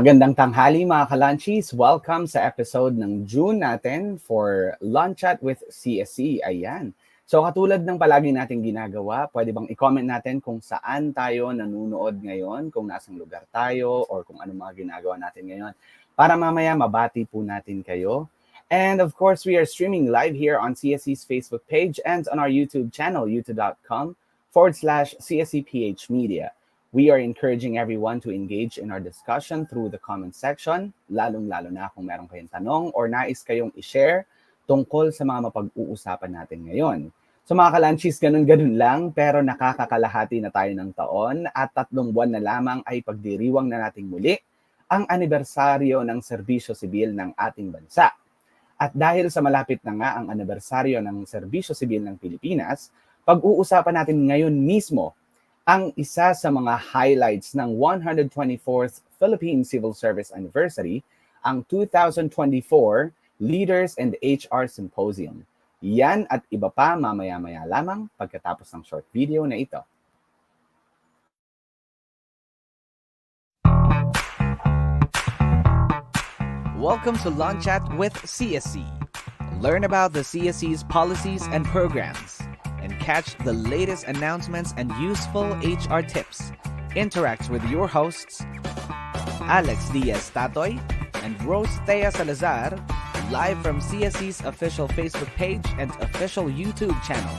Magandang tanghali mga kalanchis. Welcome sa episode ng June natin for Lunch Chat with CSC. Ayan. So katulad ng palagi nating ginagawa, pwede bang i-comment natin kung saan tayo nanonood ngayon, kung nasang lugar tayo, or kung ano mga ginagawa natin ngayon. Para mamaya mabati po natin kayo. And of course, we are streaming live here on CSC's Facebook page and on our YouTube channel, youtube.com forward slash CSCPH Media. We are encouraging everyone to engage in our discussion through the comment section, lalong-lalo na kung meron kayong tanong or nais kayong i-share tungkol sa mga mapag-uusapan natin ngayon. So mga kalanchis, ganun-ganun lang, pero nakakakalahati na tayo ng taon at tatlong buwan na lamang ay pagdiriwang na nating muli ang anibersaryo ng serbisyo sibil ng ating bansa. At dahil sa malapit na nga ang anibersaryo ng serbisyo sibil ng Pilipinas, pag-uusapan natin ngayon mismo ang isa sa mga highlights ng 124th Philippine Civil Service Anniversary, ang 2024 Leaders and HR Symposium. Yan at iba pa mamaya-maya lamang pagkatapos ng short video na ito. Welcome to Lunch Chat with CSC. Learn about the CSC's policies and programs catch the latest announcements and useful HR tips. Interact with your hosts, Alex Diaz Tatoy and Rose Thea Salazar, live from CSC's official Facebook page and official YouTube channel.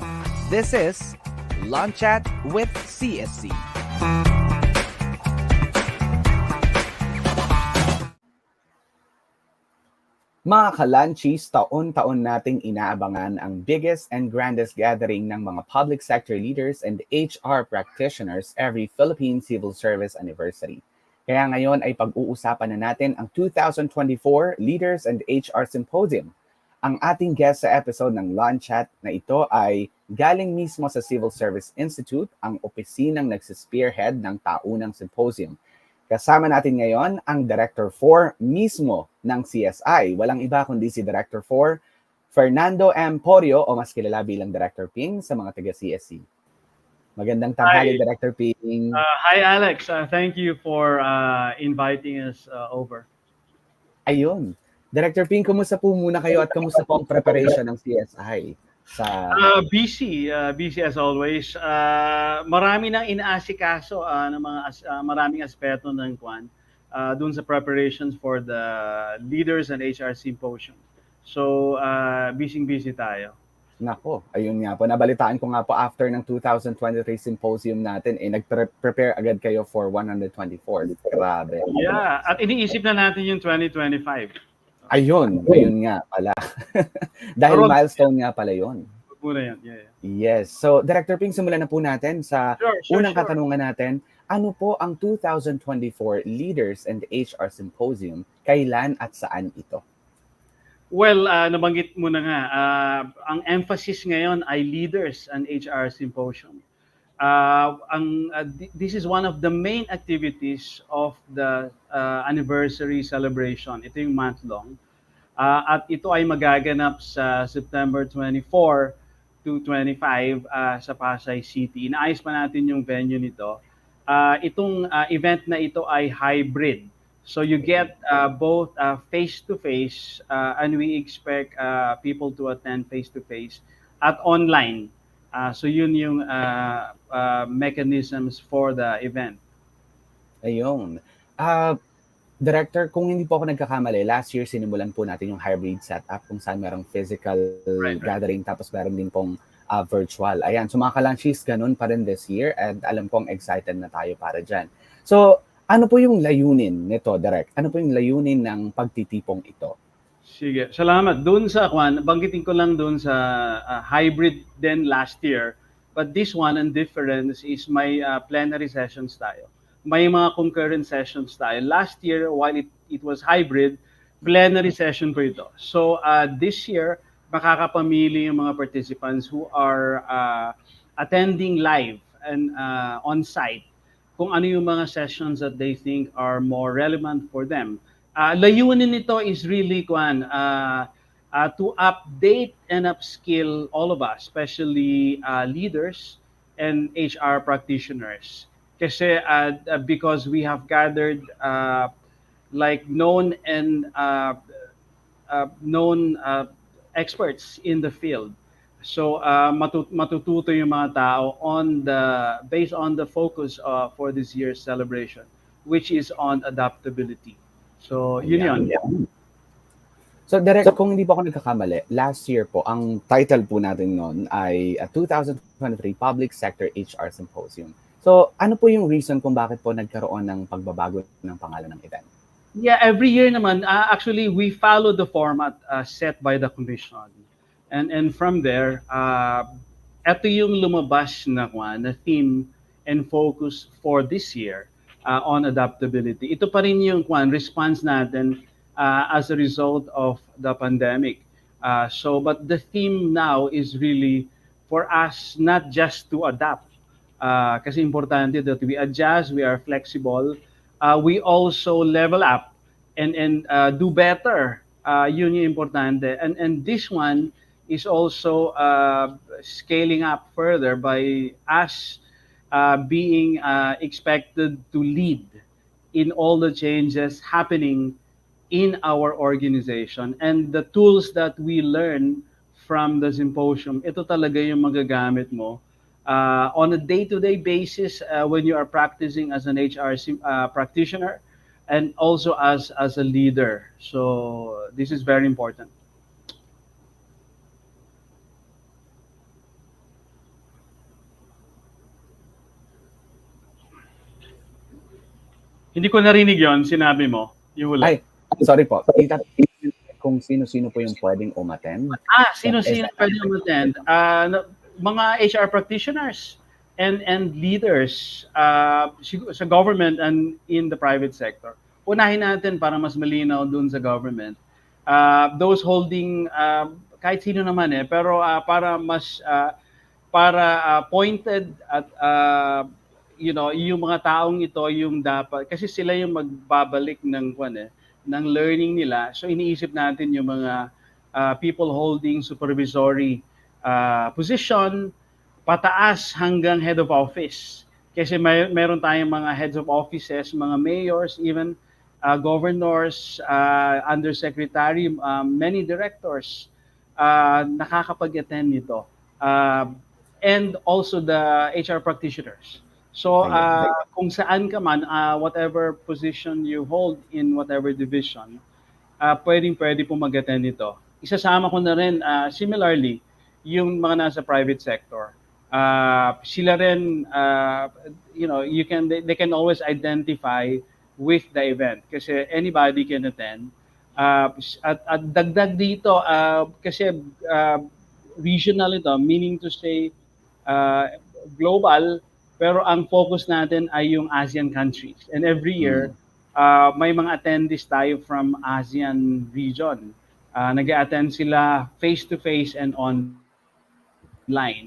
This is Lunch Chat with CSC. Mga kalanchis, taon-taon nating inaabangan ang biggest and grandest gathering ng mga public sector leaders and HR practitioners every Philippine Civil Service Anniversary. Kaya ngayon ay pag-uusapan na natin ang 2024 Leaders and HR Symposium. Ang ating guest sa episode ng Lunch Chat na ito ay galing mismo sa Civil Service Institute, ang opisinang nagsispearhead ng taunang symposium. Kasama natin ngayon ang Director 4 mismo ng CSI. Walang iba kundi si Director 4, Fernando M. Porio o mas kilala bilang Director Ping sa mga taga-CSC. Magandang tanghali. Director Ping. Uh, hi, Alex. Uh, thank you for uh, inviting us uh, over. Ayun. Director Ping, kumusta po muna kayo at kumusta po ang preparation ng CSI? Sa Uh, busy, uh, busy as always. Uh, marami nang inaasikaso uh, ng mga as- uh, maraming aspeto ng kwan uh, dun sa preparations for the Leaders and HR Symposium. So, uh, busy-busy tayo. Nako, ayun nga po. Nabalitaan ko nga po after ng 2023 symposium natin, eh, nag-prepare agad kayo for 124. Grabe. Yeah, at iniisip na natin yung 2025. Ayun, ayun nga pala. Dahil Pero- milestone nga pala yun. Muna yan. Yeah, yeah. Yes. So, Director Ping, simulan na po natin sa Sure, sure, unang sure. katanungan natin. Ano po ang 2024 Leaders and HR Symposium? Kailan at saan ito? Well, uh, nabanggit mo na nga, uh, ang emphasis ngayon ay Leaders and HR Symposium. Uh, ang, uh, th- this is one of the main activities of the uh, anniversary celebration. Ito yung month-long. Uh, at ito ay magaganap sa September 24 to 25 uh, sa Pasay City. Inaayos pa natin yung venue nito. Uh, itong uh, event na ito ay hybrid. So you get uh, both uh, face-to-face uh, and we expect uh, people to attend face-to-face at online. Uh, so yun yung uh, uh, mechanisms for the event. Ayun. Ah, Director, kung hindi po ako nagkakamali, last year sinimulan po natin yung hybrid setup kung saan merong physical Right, right. gathering tapos meron din pong ah, virtual. Ayan, so mga kalanchis, ganun pa rin this year and alam kong excited na tayo para dyan. So, ano po yung layunin nito, Direct? Ano po yung layunin ng pagtitipong ito? Sige, salamat. Doon sa kwan, banggitin ko lang doon sa uh, hybrid din last year. But this one, and difference is may uh, plenary sessions tayo. May mga concurrent sessions tayo. Last year, while it, it was hybrid, plenary session po ito. So uh, this year, makakapamili yung mga participants who are uh, attending live and uh, on-site kung ano yung mga sessions that they think are more relevant for them. Uh, layunin nito is really kwan, uh, uh, to update and upskill all of us, especially uh, leaders and HR practitioners. Kasi uh, because we have gathered uh, like known and uh, uh, known uh, experts in the field. So uh, matu- matututo yung mga tao on the based on the focus uh, for this year's celebration, which is on adaptability. So yun yun. Ayan. So, direct, kung hindi po ako nagkakamali, last year po, ang title po natin noon ay uh, 2023 Public Sector HR Symposium. So, ano po yung reason kung bakit po nagkaroon ng pagbabago ng pangalan ng event? Yeah, every year naman, uh, actually, we follow the format uh, set by the commission. And and from there, uh, ito yung lumabas na kwan, na theme and focus for this year uh, on adaptability. Ito pa rin yung kwan, response natin uh, as a result of the pandemic. Uh, so, but the theme now is really for us not just to adapt, uh, kasi importante that we adjust, we are flexible, uh, we also level up and and uh, do better. Uh, yun yung importante. And and this one is also uh, scaling up further by us uh, being uh, expected to lead in all the changes happening in our organization and the tools that we learn from the symposium ito talaga yung magagamit mo uh, on a day-to-day basis uh, when you are practicing as an HR uh, practitioner and also as as a leader. So this is very important. Hindi ko narinig yon sinabi mo. Yung. Ay, sorry po. Kung sino-sino po yung pwedeng umattend. Ah, sino-sino pwede umattend? Na- mga HR practitioners and and leaders uh, sa government and in the private sector. Unahin natin para mas malinaw dun sa government. Uh, those holding uh, kahit sino naman eh, pero uh, para mas uh, para uh, pointed at uh, you know, yung mga taong ito yung dapat kasi sila yung magbabalik ng kwan eh, ng learning nila. So iniisip natin yung mga uh, people holding supervisory uh, position pataas hanggang head of office. Kasi may meron tayong mga heads of offices, mga mayors, even uh, governors, uh, undersecretary, um, many directors uh, nakakapag-attend nito. Uh, and also the HR practitioners. So uh, kung saan ka man, uh, whatever position you hold in whatever division, uh, pwedeng pwede po mag-attend nito. Isasama ko na rin, uh, similarly, yung mga nasa private sector. Uh, sila rin, uh, you know, you can they, they can always identify with the event kasi anybody can attend. Uh, at, at dagdag dito, uh, kasi uh, regional ito, meaning to say uh, global, pero ang focus natin ay yung ASEAN countries. And every year, uh, may mga attendees tayo from ASEAN region. Uh, nag-attend sila face-to-face and online.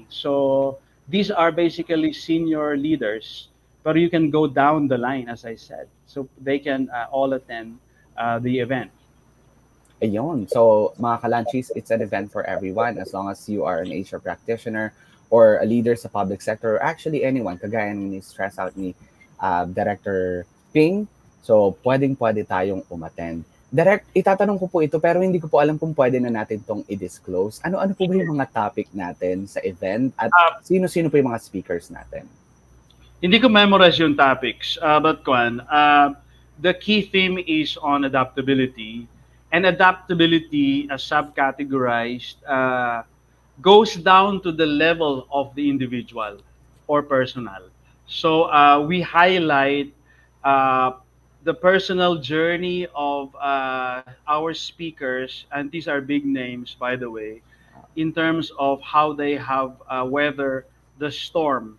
So these are basically senior leaders, but you can go down the line, as I said. So they can uh, all attend uh, the event. Ayun. So, mga kalanchis, it's an event for everyone as long as you are an HR practitioner or a leader sa public sector or actually anyone, kagaya ni stress out ni uh, Director Ping. So, pwedeng-pwede tayong umattend. Direct, itatanong ko po ito pero hindi ko po alam kung pwede na natin tong i-disclose. Ano-ano po ba yung mga topic natin sa event at Uh, sino-sino po yung mga speakers natin? Hindi ko memorize yung topics, uh, but Kwan, uh, the key theme is on adaptability. And adaptability, as subcategorized, uh, goes down to the level of the individual or personal. So uh, we highlight uh, the personal journey of uh, our speakers, and these are big names, by the way, in terms of how they have uh, weathered the storm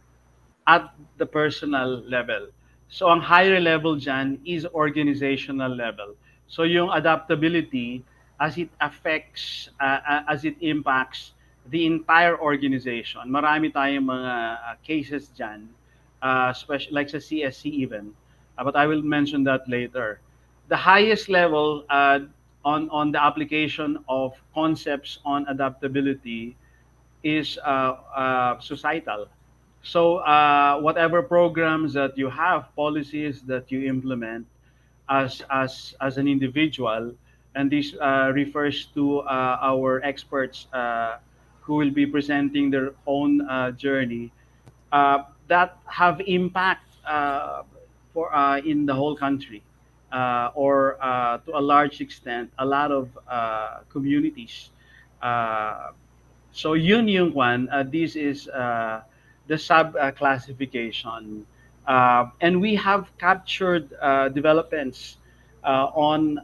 at the personal level. So ang higher level dyan is organizational level. So yung adaptability as it affects, uh, uh, as it impacts the entire organization. Marami tayong mga uh, cases dyan, uh, like sa CSC even, uh, but I will mention that later. The highest level uh, on, on the application of concepts on adaptability is uh, uh, societal. So uh, whatever programs that you have, policies that you implement, as as as an individual, and this refers to our experts who will be presenting their own uh, journey uh, that have impact uh, for in the whole country or to a large extent a lot of communities. So yun yung one. This is the sub classification, uh, and we have captured uh, developments uh, on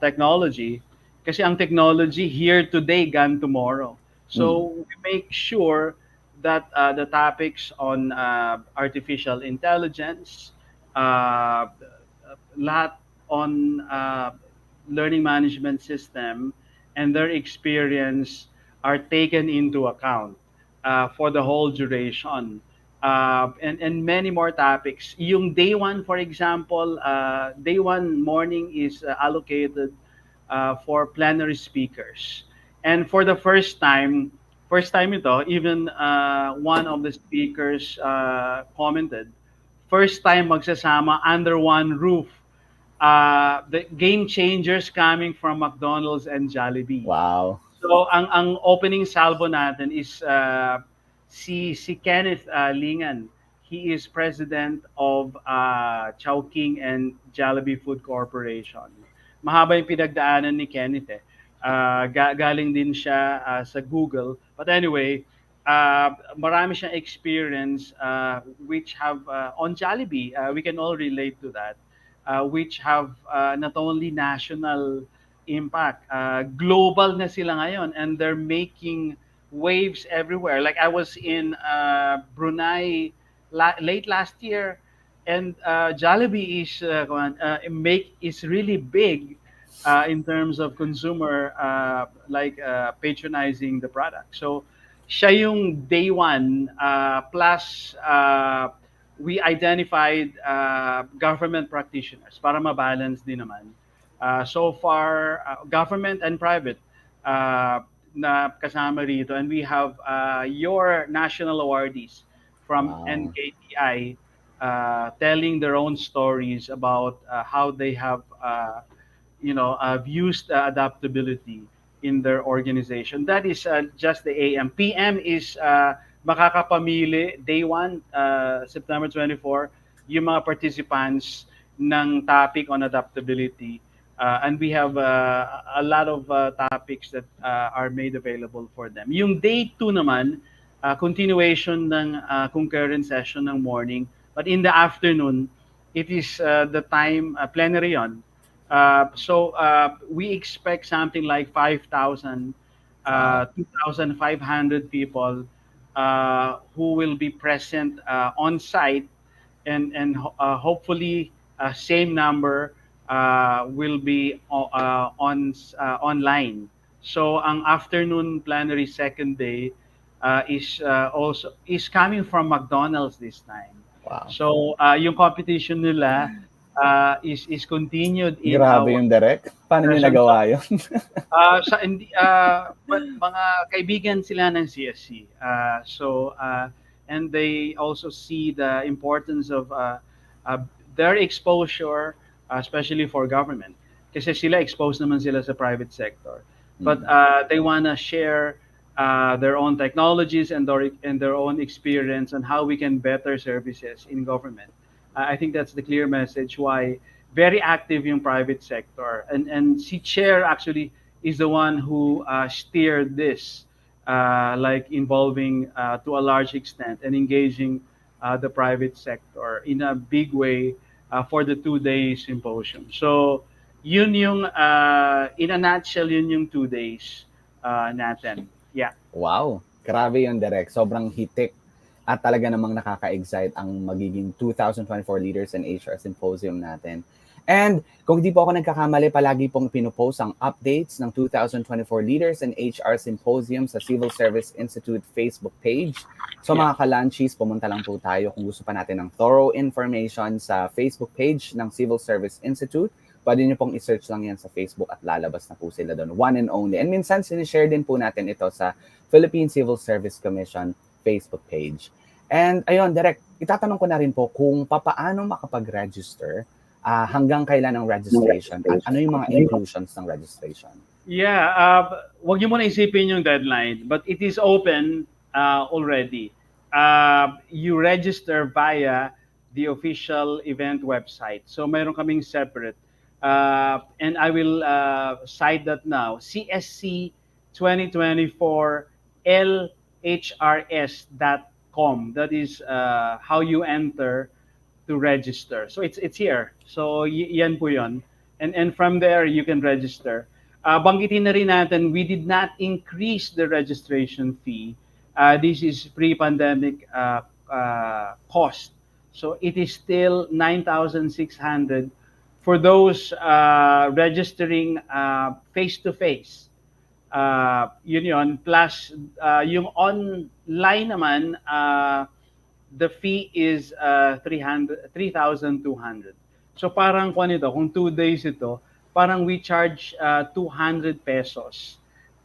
technology. Kasi ang technology here today, gone tomorrow. So we make sure that uh, the topics on uh, artificial intelligence, uh, lahat on uh, learning management system and their experience are taken into account uh, for the whole duration. Uh, and, and many more topics. Yung day one, for example, uh, day one morning is uh, allocated uh, for plenary speakers. And for the first time, first time ito, even uh, one of the speakers uh, commented, first time magsasama under one roof. Uh, the game changers coming from McDonald's and Jollibee. Wow. So ang ang opening salvo natin is uh, si si Kenneth uh, Lingan. He is president of uh, Chowking and Jollibee Food Corporation. Mahaba yung pinagdaanan ni Kenneth eh. Uh, ga- galing din siya uh, sa Google. But anyway, uh, marami siyang experience uh, which have uh, on Jollibee. Uh, we can all relate to that. Uh, which have uh, not only national impact. Uh, global na sila ngayon and they're making waves everywhere. Like I was in uh, Brunei la- late last year and uh, Jollibee is uh, uh, make is really big uh, in terms of consumer uh, like uh, patronizing the product. So siya yung day one uh, plus uh, we identified uh, government practitioners para ma-balance din naman. Uh, so far, uh, government and private uh, na kasama rito. And we have uh, your national awardees from Wow. NKTI uh, telling their own stories about uh, how they have, uh, you know, uh, used uh, adaptability in their organization. That is uh, just the AM. PM is uh, makakapamili day one, uh, September 24, yung mga participants ng topic on adaptability. Uh, and we have uh, a lot of uh, topics that uh, are made available for them. Yung day 2 naman, uh, continuation ng uh, concurrent session ng morning. But in the afternoon, it is uh, the time, uh, plenary on. Uh, so uh, we expect something like 5,000, uh, 2,500 people uh, who will be present uh, on site and, and uh, hopefully uh, same number uh, will be o- uh, on uh, online. So ang afternoon plenary second day uh, is uh, also is coming from McDonald's this time. Wow. So uh, yung competition nila uh, is is continued in Grabe our yung direct. Paano niyo nagawa yun? uh, sa hindi uh, mga kaibigan sila ng CSC. Uh, so uh, and they also see the importance of uh, uh, their exposure uh, especially for government. Kasi sila exposed naman sila sa private sector. But uh, they want to share uh, their own technologies and their, and their own experience on how we can better services in government. I think that's the clear message why very active yung private sector. And, and si Chair actually is the one who uh, steered this, uh, like involving uh, to a large extent and engaging uh, the private sector in a big way uh, for the two-day symposium. So, yun yung, uh, in a nutshell, yun yung two days natin. Yeah. Wow, grabe yung direct. Sobrang hitik at talaga namang nakaka-excite ang magiging 2024 Leaders in HR Symposium natin. And kung di po ako nagkakamali, palagi pong pinupost ang updates ng 2024 Leaders in HR Symposium sa Civil Service Institute Facebook page. So mga kalanchis, pumunta lang po tayo kung gusto pa natin ng thorough information sa Facebook page ng Civil Service Institute. Pwede nyo pong i-search lang yan sa Facebook at lalabas na po sila doon. One and only. And minsan sinishare din po natin ito sa Philippine Civil Service Commission Facebook page. And ayun, direct, itatanong ko na rin po kung papaano makapag-register ah, hanggang kailan ang registration? At ano yung mga inclusions ng registration? Yeah, uh, wag niyo muna isipin yung deadline, but it is open uh, already. Uh, you register via the official event website. So mayroon kaming separate. Uh, and I will uh, cite that now. CSC 2024 lhrs.com. That is uh, how you enter to register. So it's it's here. So yan po yon. And and from there you can register. Uh, banggitin na rin natin, we did not increase the registration fee. Uh, this is pre-pandemic uh, uh, cost. So it is still 9,600 for those uh, registering uh, face-to-face. Uh, yun yun. Plus, uh, yung online naman, uh, the fee is uh, 300 3,200. So parang kung ano ito, kung two days ito, parang we charge uh, 200 pesos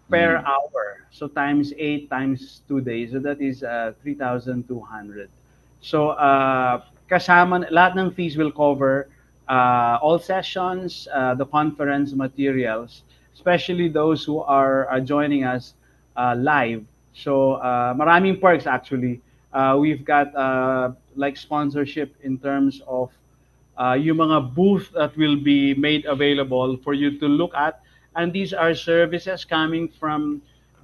per Mm. hour. So times 8 times 2 days. So that is uh, 3,200. So uh, kasama, lahat ng fees will cover uh, all sessions, uh, the conference materials, especially those who are uh, joining us uh, live. So uh, maraming perks actually. Uh, we've got uh, like sponsorship in terms of uh, yung mga booth that will be made available for you to look at. And these are services coming from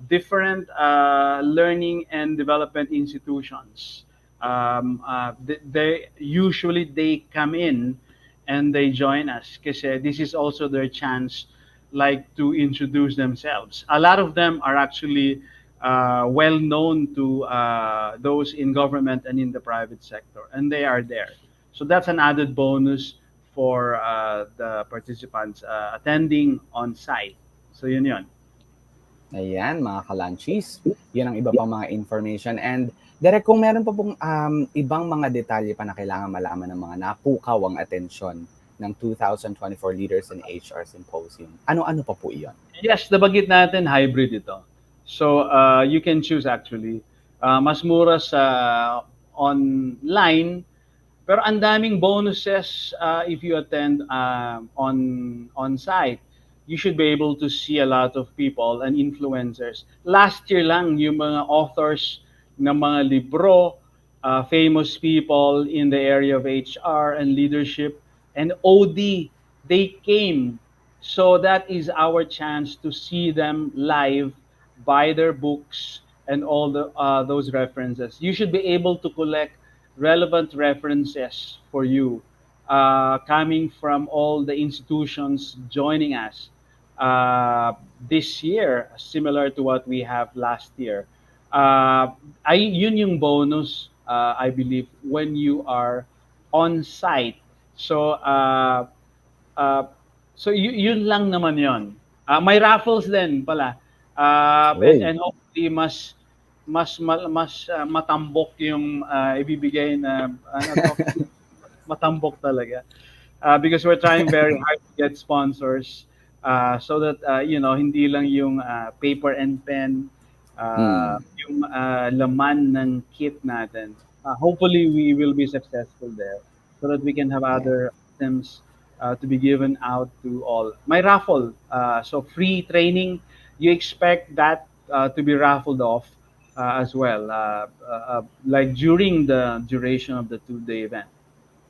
different uh, learning and development institutions. Um, uh, th- they usually they come in and they join us because this is also their chance like to introduce themselves. A lot of them are actually uh, well known to uh, those in government and in the private sector, and they are there. So that's an added bonus for uh, the participants uh, attending on site. So yun yun. Ayan, mga kalanchis. Yan ang iba pang mga information. And Derek, kung meron pa pong um, ibang mga detalye pa na kailangan malaman ng mga napukaw ang atensyon ng 2024 Leaders in HR Symposium, ano-ano pa po iyon? Yes, nabanggit natin hybrid ito. So uh, you can choose actually. Uh, mas mura sa online, pero ang daming bonuses uh, if you attend uh, on on site. You should be able to see a lot of people and influencers. Last year lang yung mga authors ng mga libro, uh, famous people in the area of HR and leadership and OD, they came so that is our chance to see them live, buy their books, and all the uh, those references. You should be able to collect relevant references for you, uh, coming from all the institutions joining us uh, this year, similar to what we have last year. Uh, ay, yun yung bonus, uh, I believe, when you are on site. So, uh, uh, So y- yun lang naman yon. Ah, may raffles din pala. Ah, and, and hopefully mas mas ma- mas ah, matambok yung ah, ibibigay na ano to, matambok talaga. Ah, because we're trying very hard to get sponsors ah, so that ah, you know hindi lang yung ah, paper and pen ah, yung ah, laman ng kit natin. Ah, hopefully we will be successful there so that we can have other items uh, to be given out to all. My raffle, uh, so free training, you expect that uh, to be raffled off uh, as well, uh, uh, uh, like during the duration of the two-day event.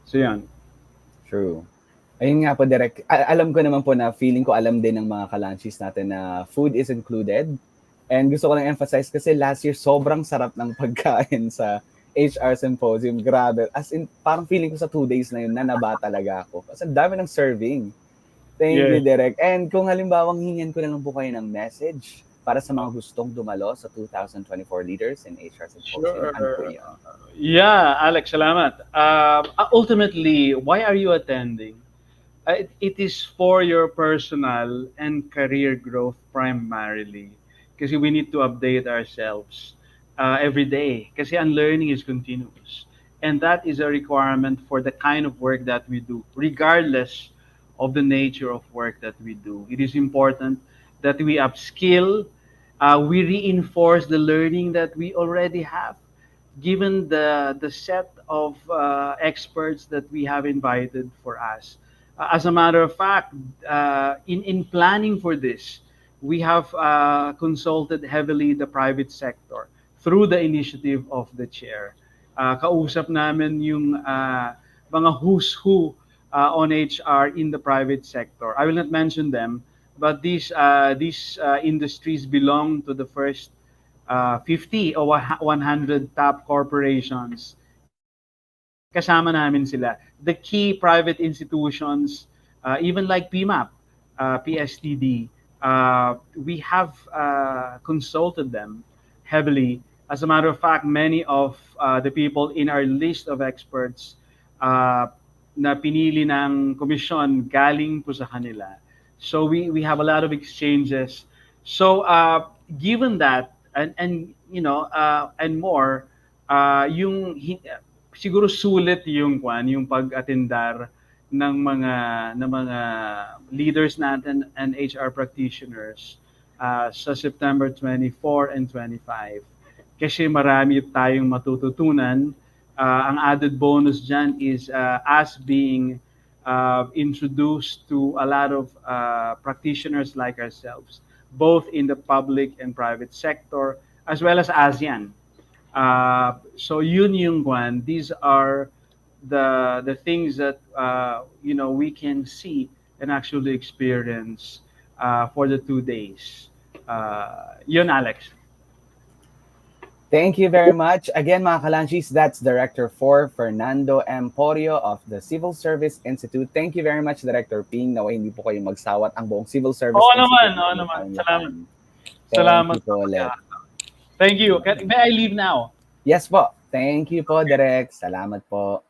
So yan. True. Ayun nga po, Derek. A- alam ko naman po na feeling ko alam din ng mga kalanchis natin na food is included. And gusto ko lang emphasize kasi last year sobrang sarap ng pagkain sa HR Symposium. Grabe. As in, parang feeling ko sa two days na yun, nanaba talaga ako. Kasi ang dami ng serving. Thank Yeah. you, Derek. And kung halimbawang hingin ko na lang po kayo ng message para sa mga gustong dumalo sa 2024 Leaders in HR Symposium. Ano po yun? Yeah, Alex, salamat. Uh, ultimately, why are you attending? Uh, it, it is for your personal and career growth primarily. Kasi we need to update ourselves uh, every day. Kasi learning is continuous. And that is a requirement for the kind of work that we do, regardless of the nature of work that we do. It is important that we upskill, uh, we reinforce the learning that we already have given the the set of uh, experts that we have invited for us Uh, as a matter of fact, uh, in, in planning for this, we have uh, consulted heavily the private sector through the initiative of the chair. Uh, kausap namin yung uh, mga who's who uh, on HR in the private sector. I will not mention them, but these uh, these uh, industries belong to the first uh, 50 or 100 top corporations. Kasama namin sila. The key private institutions, uh, even like PMAP, uh, PSTD, uh, we have uh, consulted them heavily. As a matter of fact, many of uh, the people in our list of experts uh, na pinili ng komisyon galing po sa kanila. So we, we have a lot of exchanges. So uh, given that, and, and you know, uh, and more, uh, yung siguro sulit yung kwan, yung pag-atendar ng mga ng mga leaders natin and HR practitioners uh, sa September 24 and 25. Kasi marami tayong matututunan. Uh, ang added bonus dyan is uh, us being uh, introduced to a lot of uh, practitioners like ourselves, both in the public and private sector, as well as ASEAN. Uh, so yun yung kwan. These are the the things that uh, you know we can see and actually experience uh, for the two days. Uh, yun, Alex. Thank you very much. Again, mga kalanchis, that's Director 4, Fernando Emporio of the Civil Service Institute. Thank you very much, Director Ping. Naway hindi po kayo magsawat ang buong Civil Service Oo Institute. naman, oo naman. Salamat. Thank Salamat you po ulit. Thank you. May I leave now? Yes po. Thank you po, Direk. Salamat po.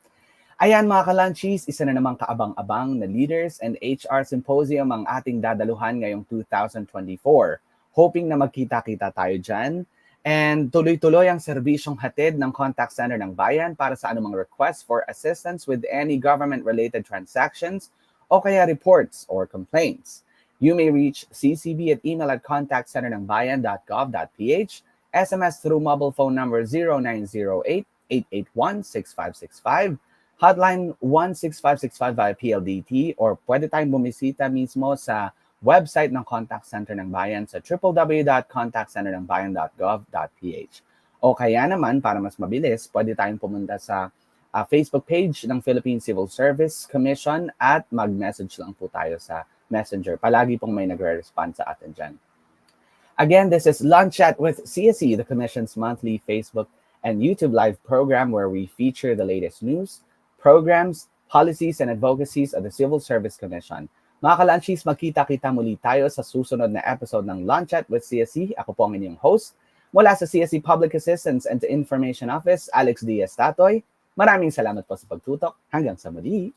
Ayan mga kalanchis, isa na namang kaabang-abang na Leaders and HR Symposium ang ating dadaluhan ngayong 2024. Hoping na magkita-kita tayo dyan. And tuloy-tuloy ang serbisyong hatid ng contact center ng bayan para sa anumang request for assistance with any government-related transactions o kaya reports or complaints. You may reach CCB at email at contactcenternangbayan.gov.ph SMS through mobile phone number 0908-881-6565, hotline 16565 via PLDT, or pwede tayong bumisita mismo sa website ng Contact Center ng Bayan sa www.contactcenternangbayan.gov.ph. O kaya naman, para mas mabilis, pwede tayong pumunta sa ah, Facebook page ng Philippine Civil Service Commission at mag-message lang po tayo sa Messenger. Palagi pong may nagre-respond sa atin dyan. Again, this is Lunch Chat with CSE, the Commission's monthly Facebook and YouTube live program where we feature the latest news, programs, policies, and advocacies of the Civil Service Commission. Mga kalanchis, magkita-kita muli tayo sa susunod na episode ng Lunch Chat with CSE. Ako po ang inyong host. Mula sa CSE Public Assistance and Information Office, Alex Diaz Tatoy. Maraming salamat po sa pagtutok. Hanggang sa muli.